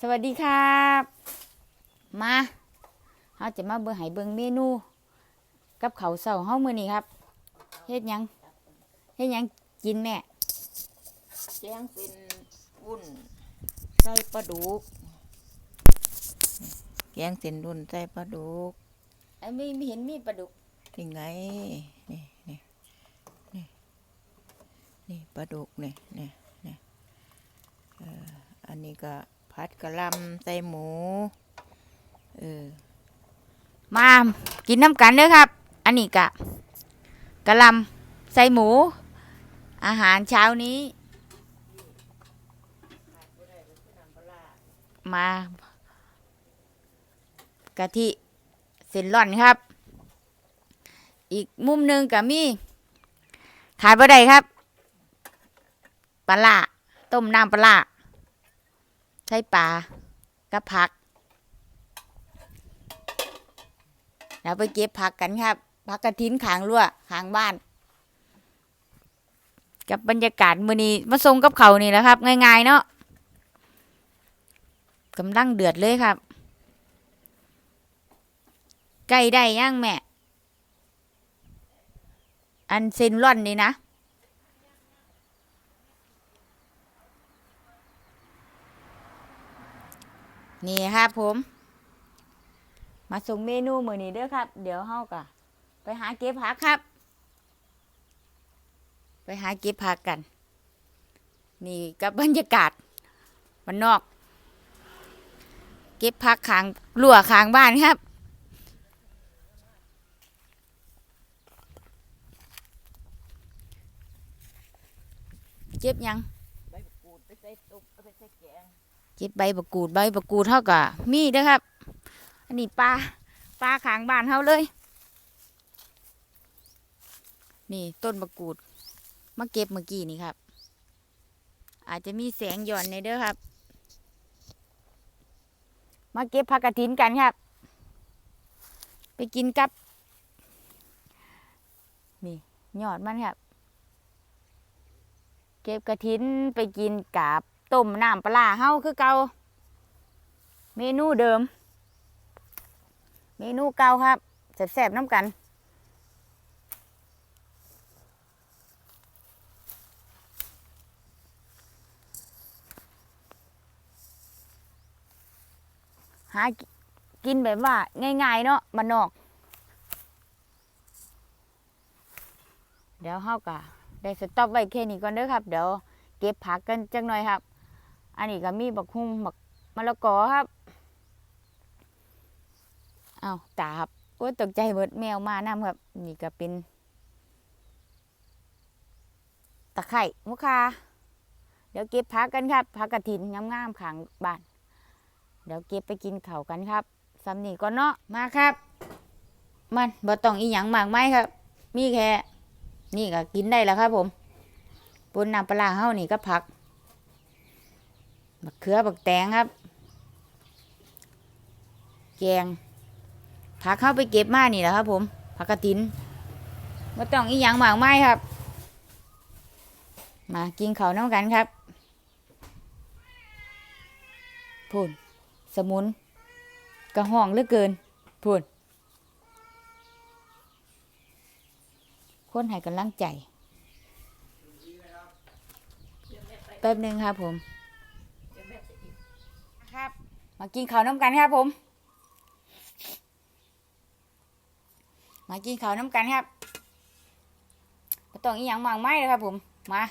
สวัสดีครับ มาเราจะมาเบิ่งให้เบิ่งเมนู กับเขาวเสาเฮามื้อนี้ครับเฮ็ดหยังเฮ็ดหยังกินแม่แจ้งเป็นวุ้นใส่ปลาดุกแกงเส้นรุ่นใส่ปลาดุกไอ้ไม่ไม่เห็นมีปลาดุกนี่ไงนี่นี่นี่นี่ปลาดุกนี่นี่นี่เอ่ออันนี้ก็ ผัดกะหล่ำใส่หมู เออ มากินน้ำกันเด้อครับ อันนี้กะกะหลำใส่หมู อาหารเช้านี้ มากะทิเส้นร่อนครับ อีกมุมหนึ่งก็มี ขายบ่ไดครับปลาล่าต้มน้ำปลา ใส่ปลากับผักเดี๋ยวไปเก็บผักกันครับผักกระถินขางรั่วขางบ้าน กับบรรยากาศมือนี้มาส่งกับเขานี่แหละครับ ง่ายๆเนาะกำลังเดือดเลยครับไก่ได้ย่างแม่ อันเซนร่อนนี่นะ นี่ครับผม มาส่งเมนูมือนี้เด้อครับ เดี๋ยวเฮากะไปหาเก็บผักครับ ไปหาเก็บผักกัน นี่กับบรรยากาศมันนอก เก็บผักขางรั่วขางบ้านครับเก็บยังใบกูดไปใส่ต้มเอาไปใส่แกง เก็บใบบักกูดใบบักกูดเท่ากับมีเด้อครับ อันนี้ปลาปลาขางบ้านเฮาเลย นี่ต้นบักกูดมาเก็บเมื่อกี้นี่ครับ อาจจะมีแสงหย่อนในเด้อครับ มาเก็บผักกระถินกันครับ ไปกินกับ นี่ยอดมันครับ เก็บกระถินไปกินกับ ต้มน้ำปลาเฮาคือเก่าเมนูเดิม เมนูเก่าครับแซ่บๆน้ำกันหากินแบบว่าง่ายๆเนาะมันนอก เดี๋ยวเฮากะได้สต็อปไว้แค่นี้ก่อนเด้อครับ เดี๋ยวเก็บผักกันจังหน่อยครับ อันนี้ก็มีบักฮุ่งบักมะละกอครับเอาตาครับโอ้ตกใจเบิดแมวมานํครับ นี่ก็เป็นตะไคร่มุคาเดี๋ยวเก็บผักกันครับผักกระถินงามๆขางบ้านเดี๋ยวเก็บไปกินเข้ากันครับสำนีก่อนเนาะมาครับ มันบ่ต้องอีหยังมากมายครับ มีแค่ นี่ก็กินได้แล้วครับผมปนน้ำปลาร้าเฮานี่ก็ผัก บักเขือบักแตงครับ แกงผักเข้าไปเก็บมานี่แหละครับ ผมผักกระถินบ่ต้องอีหยังหมากมายครับ มากินข้าวน้ำกันครับพูนสมุนกระห้องเหลือเกินพูนคนให้กำลังใจแป๊บหนึ่งครับผม มากินข้าวน้ำกันครับผม มากินข้าวน้ำกันครับบ่ต้องอีหยังมากไม้เลยครับผม มา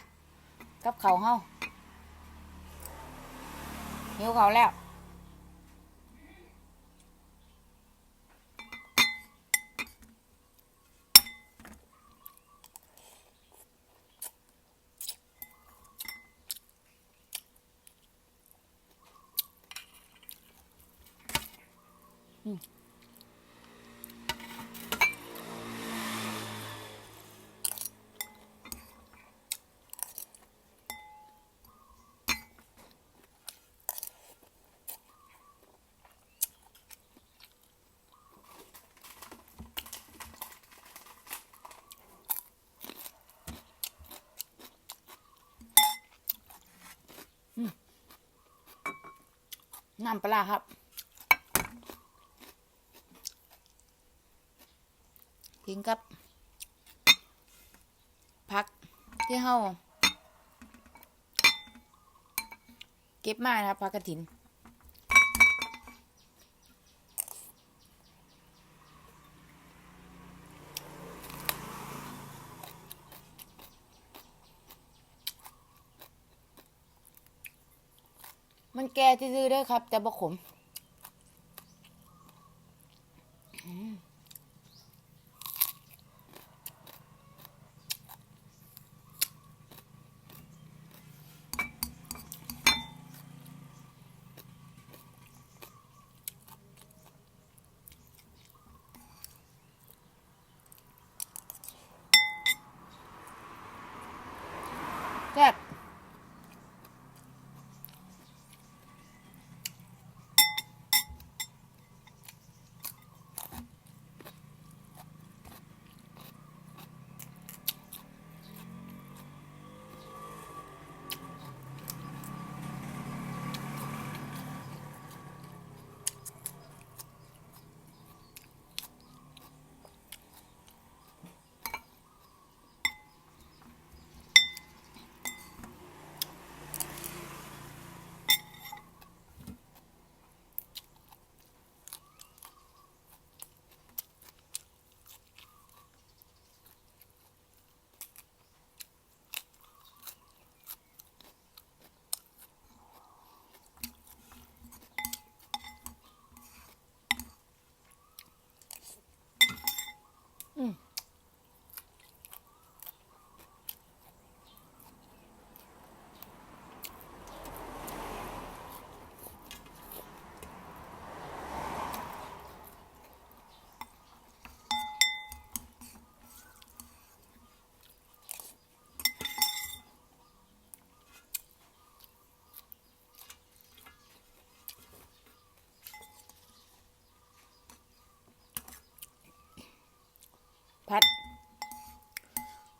กับข้าวเฮาหิวข้าวแล้ว น้ำปลาครับ ทิ้งกับพักที่เฮาเก็บมานะครับพักกระถินมันแก่ซื่อๆเด้อครับ แต่บ่ขม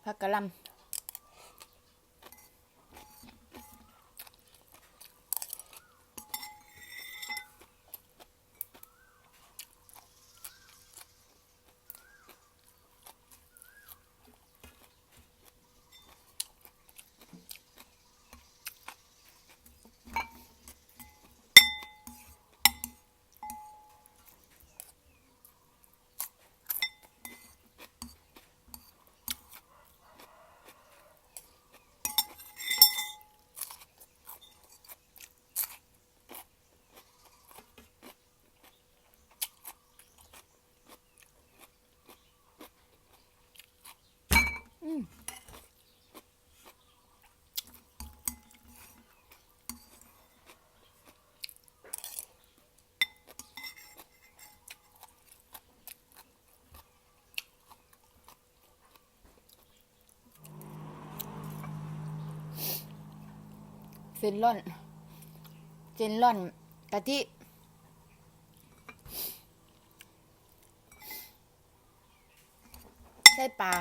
พักกะหลำเส้ นร่อนเส้นร่อนกะทิใส่ปลา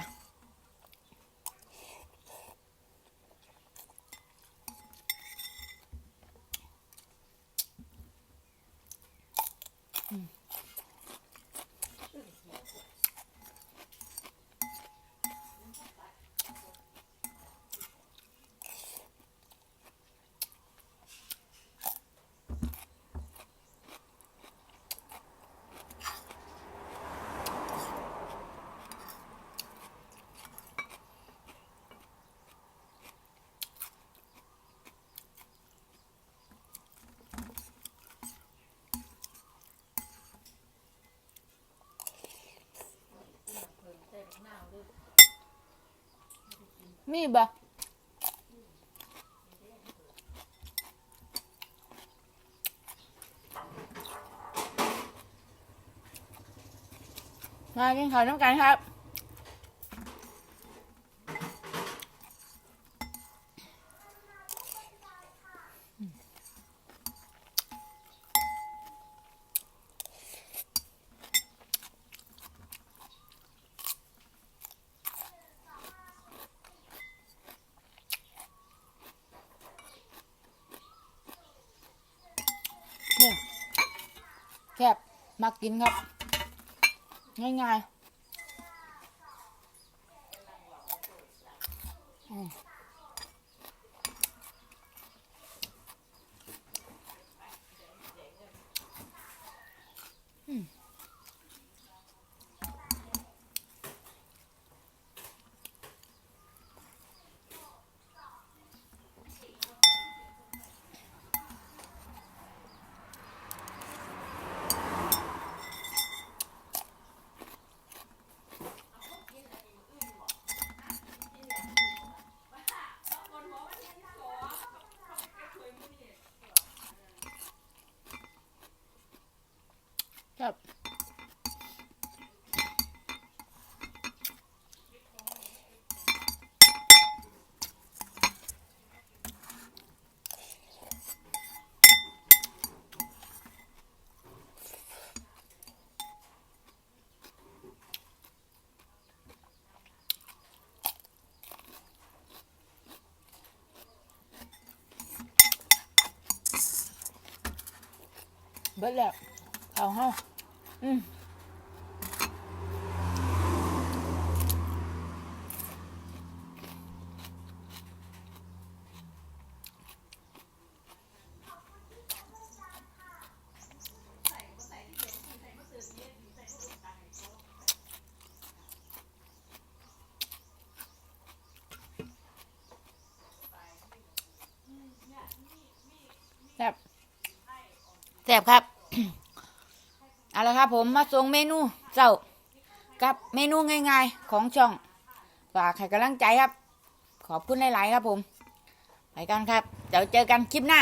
มีบ่มากินข้าวน้ำกันครับ เนี่ย แซ่บ มากินครับ ง่ายๆ เบิดแล้วเอาเฮาอืม ซ่บครับเอาละครับผมมาส่งเมนูเจ้ากับเมนูง่ายๆของช่องฝากให้กำลังใจครับ ขอบคุณหลายๆครับผม ไปกันครับ เดี๋ยวเจอกันคลิปหน้า